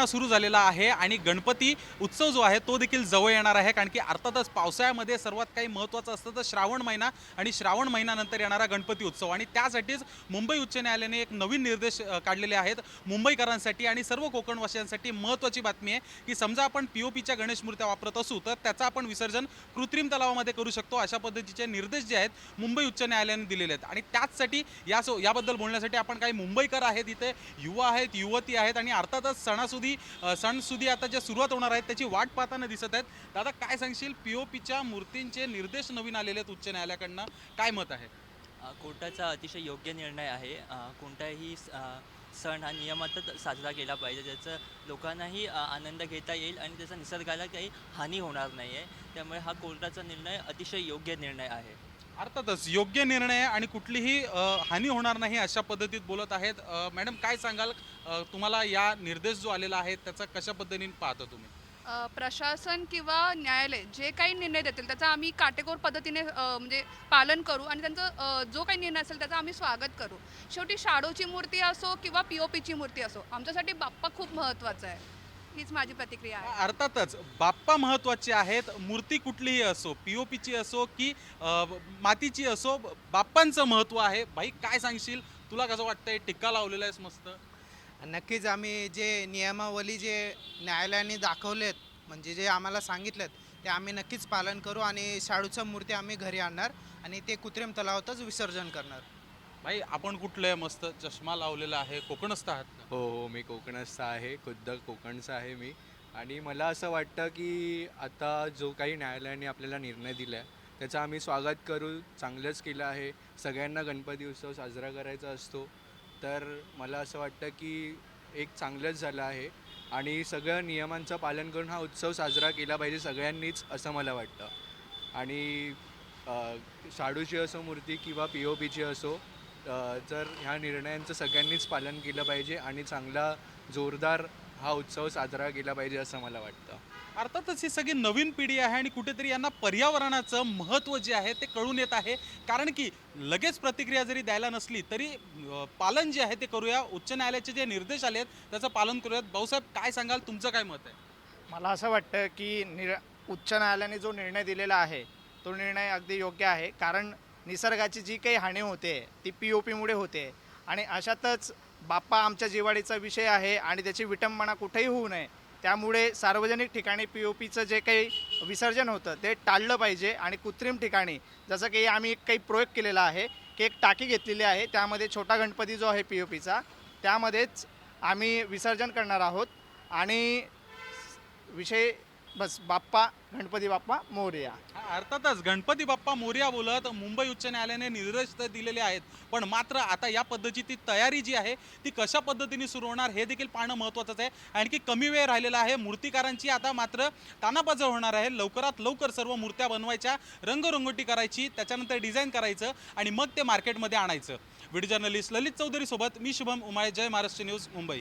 महिना सुरू झालेला आहे आणि गणपती उत्सव जो आहे तो देखील जवळ येणार आहे कारण की अर्थातच पावसाळ्यामध्ये सर्वात काही महत्त्वाचं असतं तर श्रावण महिना आणि श्रावण महिन्यानंतर येणारा गणपती उत्सव. आणि त्यासाठीच मुंबई उच्च न्यायालयाने एक नवीन निर्देश काढलेले आहेत मुंबईकरांसाठी आणि सर्व कोकणवासियांसाठी महत्त्वाची बातमी आहे की समजा आपण पी ओ पीच्या गणेश मूर्त्या वापरत असू तर त्याचं आपण विसर्जन कृत्रिम तलावामध्ये करू शकतो. अशा पद्धतीचे निर्देश जे आहेत मुंबई उच्च न्यायालयाने दिलेले आहेत. आणि त्याचसाठी या सो याबद्दल बोलण्यासाठी आपण काही मुंबईकर आहेत इथे युवा आहेत युवती आहेत आणि अर्थातच सणासुदी अ, सणसुदी आता ज्या सुरुवात होणार आहेत त्याची वाट पाहताना दिसत आहेत. दादा काय सांगशील? पी ओ पीच्या मूर्तींचे निर्देश नवीन आलेले आहेत उच्च न्यायालयाकडनं. काय मत आहे? कोर्टाचा अतिशय योग्य निर्णय आहे. कोणताही सण हा नियमातच साजरा केला पाहिजे ज्याचं लोकांनाही आनंद घेता येईल आणि त्याचा निसर्गाला काही हानी होणार नाही आहे त्यामुळे हा कोर्टाचा निर्णय अतिशय योग्य निर्णय आहे. अर्थातच योग्य निर्णय आणि कुठलीही हानी होणार नाही अशा पद्धतीत बोलत आहेत. मॅडम काय सांगाल? तुम्हाला या निर्देश जो आलेला आहे त्याचा कशा पद्धतीने पाहता तुम्ही? प्रशासन किंवा न्यायालय जे काही निर्णय देतील त्याचा आम्ही काटेकोर पद्धतीने म्हणजे पालन करू आणि त्यांचं जो काही निर्णय असेल त्याचा आम्ही स्वागत करू. शेवटी शाडोची मूर्ती असो किंवा पी ओ पीची मूर्ती असो आमच्यासाठी बाप्पा खूप महत्त्वाचा आहे. हीच माझी प्रतिक्रिया आहे. अर्थातच बाप्पा महत्त्वाचे आहेत मूर्ती कुठलीही असो पी ओ पीची असो की अ, मातीची असो बाप्पांचं महत्त्व आहे. भाई काय सांगशील? तुला कसं वाटतंय? टिक्का लावलेला आहेस मस्त. नक्कीच आम्ही जे नियमावली जे न्यायालयाने दाखवलेत म्हणजे जे आम्हाला सांगितलेत ते आम्ही नक्कीच पालन करू आणि शाडूचं मूर्ती आम्ही घरी आणणार आणि ते कृत्रिम तलावातच विसर्जन करणार. भाई आपण कुठलं आहे मस्त चष्मा लावलेला आहे कोकणस्थ आहात हो हो मी कोकणस्थ आहे खुद्द कोकणचा आहे मी. आणि मला असं वाटतं की आता जो काही न्यायालयाने आपल्याला निर्णय दिला आहे त्याचं आम्ही स्वागत करू. चांगलंच केलं आहे. सगळ्यांना गणपती उत्सव साजरा करायचा असतो. तर मला असं वाटतं की एक चांगलंच झालं आहे. आणि सगळ्या नियमांचं पालन करून हा उत्सव साजरा केला पाहिजे सगळ्यांनीच असं मला वाटतं. आणि अ, शाडूची असो मूर्ती किंवा पी ओ पीची असो अ, तर ह्या निर्णयांचं सगळ्यांनीच पालन केलं पाहिजे आणि चांगला जोरदार हा उत्सव साजरा केला पाहिजे असं मला वाटतं. अर्थातच ही सगळी नवीन पिढी आहे आणि कुठेतरी यांना पर्यावरणाचं महत्त्व जे आहे ते कळून येत आहे. कारण की लगेच प्रतिक्रिया जरी द्यायला नसली तरी पालन जे आहे ते करूया. उच्च न्यायालयाचे जे निर्देश आले आहेत त्याचं पालन करूयात. भाऊसाहेब काय सांगाल? तुमचं काय मत आहे? मला असं वाटतं की निर उच्च न्यायालयाने जो निर्णय दिलेला आहे तो निर्णय अगदी योग्य आहे. कारण निसर्गाची जी काही हानी होते ती पी ओ पीमुळे होते. आणि अशातच बाप्पा आमच्या जिवाळीचा विषय आहे आणि त्याची विटंबना कुठेही होऊ नये. त्यामुळे सार्वजनिक ठिकाणी पी ओ पीचं जे काही विसर्जन होतं ते टाळलं पाहिजे आणि कृत्रिम ठिकाणी जसं की आम्ही एक काही प्रयोग केलेला आहे की एक टाकी घेतलेली आहे त्यामध्ये छोटा गणपती जो आहे पी ओ पीचा त्यामध्येच आम्ही विसर्जन करणार आहोत. आणि विषय बस बाप्पा गणपती बाप्पा मोरया. अर्थातच गणपती बाप्पा मोर्या बोलत मुंबई उच्च न्यायालयाने निर्देश तर दिलेले आहेत. पण मात्र आता या पद्धतीची ती तयारी जी आहे ती कशा पद्धतीने सुरू होणार हे देखील पाहणं महत्त्वाचं आहे. आणखी कमी वेळ राहिलेला आहे. मूर्तिकारांची आता मात्र तानापाजळ होणार आहे. लवकरात लवकर सर्व मूर्त्या बनवायच्या रंगरंगोटी करायची त्याच्यानंतर डिझाईन करायचं आणि मग ते मार्केटमध्ये आणायचं. व्हिडिओ जर्नलिस्ट ललित चौधरीसोबत मी शुभम उमाळे जय महाराष्ट्र न्यूज मुंबई.